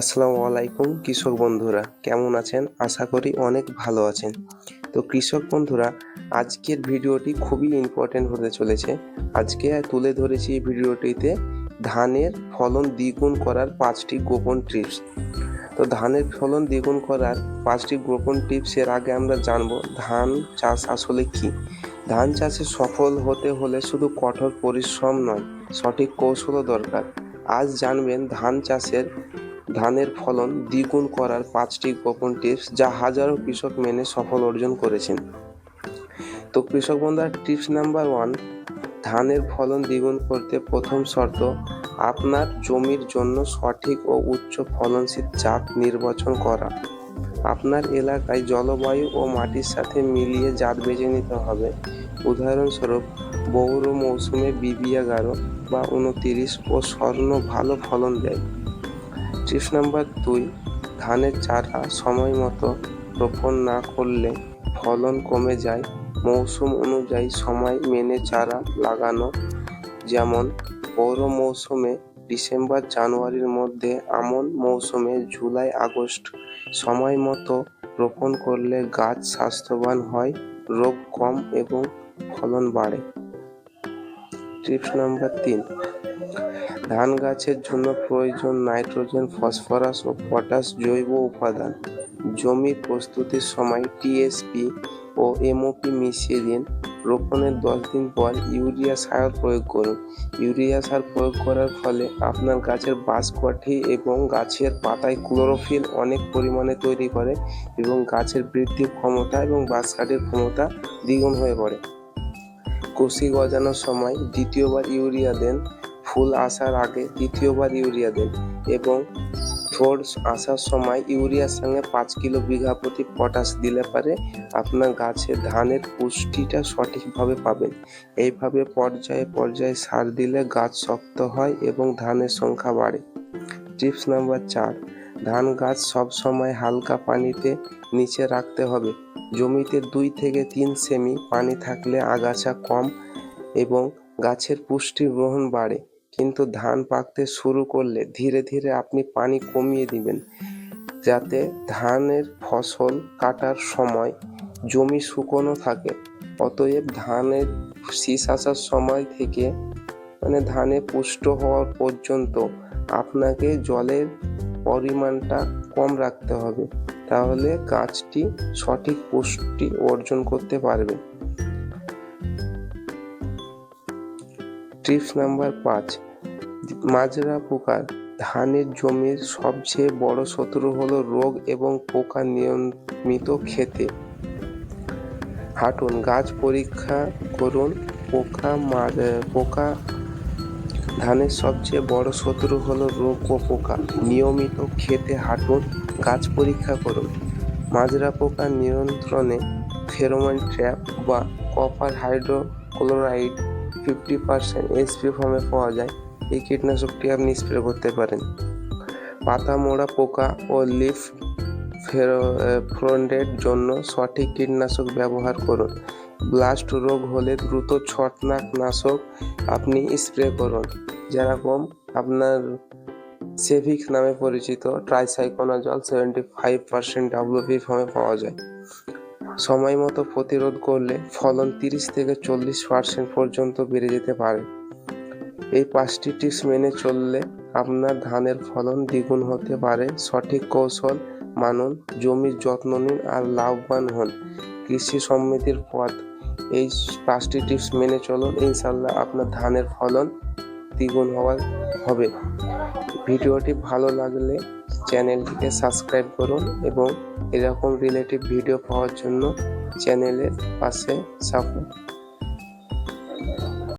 আসসালামু আলাইকুম, কৃষক বন্ধুরা, কেমন আছেন? আশা করি অনেক ভালো আছেন। তো কৃষক বন্ধুরা, আজকের ভিডিওটি খুবই ইম্পর্টেন্ট হতে চলেছে। আজকে তুলে ধরেছি এই ভিডিওটিতে ধানের ফলন দ্বিগুণ করার পাঁচটি গোপন টিপস তো ধানের ফলন দ্বিগুণ করার পাঁচটি গোপন টিপসের আগে আমরা জানব, ধান চাষ আসলে কি? ধান চাষে সফল হতে হলে শুধু কঠোর পরিশ্রম নয়, সঠিক কৌশলও দরকার। আজ জানবেন, ধান চাষের ধানের ফলন দ্বিগুণ করার পাঁচটি গোপন টিপস যা হাজারো কৃষক মেনে সফল অর্জন করেছেন। তো কৃষক বন্ধুরা, টিপস নাম্বার ওয়ান, ধানের ফলন দ্বিগুণ করতে প্রথম শর্ত, আপনার জমির জন্য সঠিক ও উচ্চ ফলনশীল জাত নির্বাচন করা। আপনার এলাকায় জলবায়ু ও মাটির সাথে মিলিয়ে জাত বেছে নিতে হবে। উদাহরণস্বরূপ বৌর মৌসুমে বিবিয়া গারো বা উনতিরিশ ও স্বর্ণ ভালো ফলন দেয়। টিপস নাম্বার দুই ধানের চারা সময় মতো রোপণ না করলে ফলন কমে যায়। মৌসুম অনুযায়ী সময় মেনে চারা লাগানো, যেমন পৌর মৌসুমে ডিসেম্বর, জানুয়ারির মধ্যে আমন মৌসুমে জুলাই, আগস্ট সময় মতো রোপণ করলে গাছ স্বাস্থ্যবান হয়, রোগ কম এবং ফলন বাড়ে। টিপস নাম্বার তিন, ধান গাছের জন্য প্রয়োজন নাইট্রোজেন, ফসফরাস ও পটাশ জৈব উপাদান। জমি প্রস্তুতির সময় টিএসপি ও এমওপি মিশিয়ে দিন। রোপণের দশ দিন পর ইউরিয়া সার প্রয়োগ করুন। ইউরিয়া সার প্রয়োগ করার ফলে আপনার গাছের বাঁশকাঠি এবং গাছের পাতায় ক্লোরোফিল অনেক পরিমাণে তৈরি করে এবং গাছের বৃদ্ধির ক্ষমতা এবং বাঁশকাঠির ক্ষমতা দ্বিগুণ হয়ে পড়ে। কুশি গজানোর সময় দ্বিতীয়বার ইউরিয়া দেন, ফুল আসার আগে দ্বিতীয়বার ইউরিয়া দেন এবং ফোর আসার সময় ইউরিয়ার সঙ্গে পাঁচ কিলো বিঘা প্রতি পটাশ দিলে পারে আপনার গাছে ধানের পুষ্টিটা সঠিকভাবে পাবেন। এইভাবে পর্যায়ে পর্যায়ে সার দিলে গাছ শক্ত হয় এবং ধানের সংখ্যা বাড়ে। টিপস নাম্বার চার, ধান গাছ সব সময় হালকা পানিতে নিচে রাখতে হবে। জমিতে দুই থেকে তিন সেমি পানি থাকলে আগাছা কম এবং গাছের পুষ্টি গ্রহণ বাড়ে। কিন্তু ধান পাকতে শুরু করলে ধীরে ধীরে আপনি পানি কমিয়ে দিবেন, যাতে ধানের ফসল কাটার সময় জমি শুকনো থাকে। অতএব ধানের শীষ আসার সময় থেকে মানে ধানে পুষ্ট হওয়ার পর্যন্ত আপনাকে জলের পরিমাণটা কম রাখতে হবে। তাহলে গাছটি সঠিক পুষ্টি অর্জন করতে পারবে। টিপস নাম্বার পাঁচ, মাজরা পোকার ধানের জমির সবচেয়ে বড় শত্রু হলো রোগ এবং পোকা নিয়মিত খেতে। হাঁটুন, গাছ পরীক্ষা করুন, পোকা পোকা ধানের সবচেয়ে বড় শত্রু হলো রোগ ও পোকা। নিয়মিত খেতে হাঁটুন, গাছ পরীক্ষা করুন। মাজরা পোকা নিয়ন্ত্রণে ফেরোমন ট্র্যাপ বা copper hydrochloride fifty percent SP ফর্মে পাওয়া যায়। এই কীটনাশকটি আপনি স্প্রে করতে পারেন। পাতা মোড়া পোকা ও লিফ ফ্রন্ডের জন্য সঠিক কীটনাশক ব্যবহার করুন। ব্লাস্ট রোগ হলে দ্রুত ছটনাক নাশক আপনি স্প্রে করুন। যেরকম আপনার সেভিক্স নামে পরিচিত, tricyclazole seventy five percent WP ফর্মে পাওয়া যায়। সময় মতো প্রতিরোধ করলে ফলন তিরিশ থেকে চল্লিশ পার্সেন্ট পর্যন্ত বেড়ে যেতে পারে। এই পাঁচটি টিপস মেনে চললে আপনার ধানের ফলন দ্বিগুণ হতে পারে। সঠিক কৌশল মানুন, জমির যত্ন নিন আর লাভবান হন। কৃষি সমৃদ্ধির পথ। এই পাঁচটি টিপস মেনে চলুন ইনশাল্লাহ আপনার ধানের ফলন দ্বিগুণ হওয়ার হবে। ভিডিওটি ভালো লাগলে চ্যানেলটিকে সাবস্ক্রাইব করুন এবং এরকম রিলেটিভ ভিডিও পাওয়ার জন্য চ্যানেলের পাশে সাপোর্ট